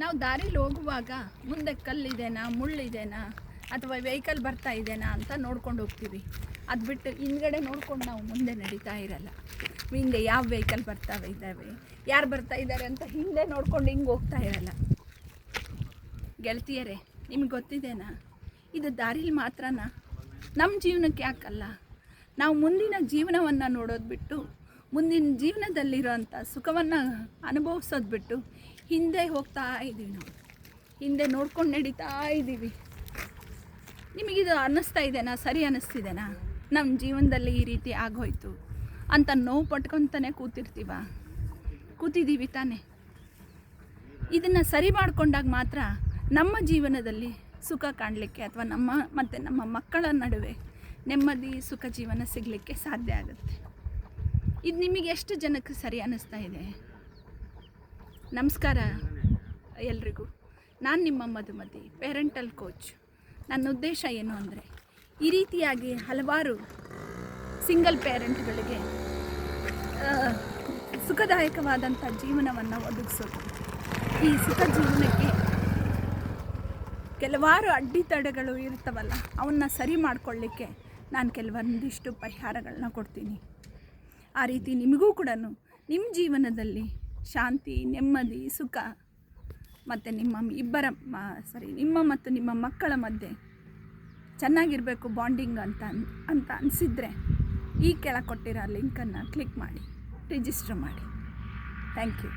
ನಾವು ದಾರಿಲಿ ಹೋಗುವಾಗ ಮುಂದೆ ಕಲ್ಲಿದೆನಾ, ಮುಳ್ಳಿದೆನಾ, ಅಥವಾ ವೆಹಿಕಲ್ ಬರ್ತಾ ಇದೆನಾ ಅಂತ ನೋಡ್ಕೊಂಡು ಹೋಗ್ತೀವಿ. ಅದು ಬಿಟ್ಟು ಹಿಂದ್ಗಡೆ ನೋಡ್ಕೊಂಡು ನಾವು ಮುಂದೆ ನಡೀತಾ ಇರಲ್ಲ. ಹಿಂದೆ ಯಾವ ವೆಹಿಕಲ್ ಬರ್ತಾವೆ ಇದ್ದಾವೆ, ಯಾರು ಬರ್ತಾ ಇದ್ದಾರೆ ಅಂತ ಹಿಂದೆ ನೋಡ್ಕೊಂಡು ಹಿಂಗೆ ಹೋಗ್ತಾ ಇರಲ್ಲ. ಗೆಳತಿಯರೇ, ನಿಮ್ಗೆ ಗೊತ್ತಿದೆನಾ? ಇದು ದಾರಿಲಿ ಮಾತ್ರನಾ? ನಮ್ಮ ಜೀವನಕ್ಕೆ ಯಾಕಲ್ಲ? ನಾವು ಮುಂದಿನ ಜೀವನವನ್ನು ನೋಡೋದು ಬಿಟ್ಟು ಮುಂದಿನ ಜೀವನದಲ್ಲಿರೋಂಥ ಸುಖವನ್ನು ಅನುಭವಿಸೋದು ಬಿಟ್ಟು ಹಿಂದೆ ಹೋಗ್ತಾ ಇದ್ದೀವಿ ನಾವು. ಹಿಂದೆ ನೋಡ್ಕೊಂಡು ನಡೀತಾ ಇದ್ದೀವಿ. ನಿಮಗಿದು ಅನ್ನಿಸ್ತಾ ಇದೆನಾ? ಸರಿ ಅನ್ನಿಸ್ತಿದೆನಾ? ನಮ್ಮ ಜೀವನದಲ್ಲಿ ಈ ರೀತಿ ಆಗೋಯ್ತು ಅಂತ ನೋವು ಪಟ್ಕೊತಾನೆ ಕೂತಿರ್ತೀವ? ಕೂತಿದ್ದೀವಿ ತಾನೇ. ಇದನ್ನು ಸರಿ ಮಾಡಿಕೊಂಡಾಗ ಮಾತ್ರ ನಮ್ಮ ಜೀವನದಲ್ಲಿ ಸುಖ ಕಾಣಲಿಕ್ಕೆ ಅಥವಾ ನಮ್ಮ ಮತ್ತು ನಮ್ಮ ಮಕ್ಕಳ ನಡುವೆ ನೆಮ್ಮದಿ, ಸುಖ ಜೀವನ ಸಿಗಲಿಕ್ಕೆ ಸಾಧ್ಯ ಆಗುತ್ತೆ. ಇದು ನಿಮಗೆ ಎಷ್ಟು ಜನಕ್ಕೆ ಸರಿ ಅನ್ನಿಸ್ತಾ ಇದೆ? ನಮಸ್ಕಾರ ಎಲ್ರಿಗೂ. ನಾನು ನಿಮ್ಮ ಮಧುಮತಿ ಪೇರೆಂಟಲ್ ಕೋಚ್ ನನ್ನ ಉದ್ದೇಶ ಏನು ಅಂದರೆ, ಈ ರೀತಿಯಾಗಿ ಹಲವಾರು ಸಿಂಗಲ್ ಪೇರೆಂಟ್ಗಳಿಗೆ ಸುಖದಾಯಕವಾದಂಥ ಜೀವನವನ್ನು ಒದಗಿಸೋದು. ಈ ಸುಖ ಜೀವನಕ್ಕೆ ಕೆಲವಾರು ಅಡ್ಡಿತಡೆಗಳು ಇರ್ತವಲ್ಲ, ಅವನ್ನ ಸರಿ ಮಾಡಿಕೊಳ್ಳಿಕ್ಕೆ ನಾನು ಕೆಲವೊಂದಿಷ್ಟು ಪರಿಹಾರಗಳನ್ನ ಕೊಡ್ತೀನಿ. ಆ ರೀತಿ ನಿಮಗೂ ಕೂಡ ನಿಮ್ಮ ಜೀವನದಲ್ಲಿ ಶಾಂತಿ, ನೆಮ್ಮದಿ, ಸುಖ ಮತ್ತು ನಿಮ್ಮ ಇಬ್ಬರ ಸಾರಿ ನಿಮ್ಮ ಮತ್ತು ನಿಮ್ಮ ಮಕ್ಕಳ ಮಧ್ಯೆ ಚೆನ್ನಾಗಿರಬೇಕು ಬಾಂಡಿಂಗ್ ಅಂತ ಅಂತ ಅನಿಸಿದರೆ ಈ ಕೆಳ ಕೊಟ್ಟಿರೋ ಲಿಂಕನ್ನು ಕ್ಲಿಕ್ ಮಾಡಿ ರಿಜಿಸ್ಟರ್ ಮಾಡಿ. Thank you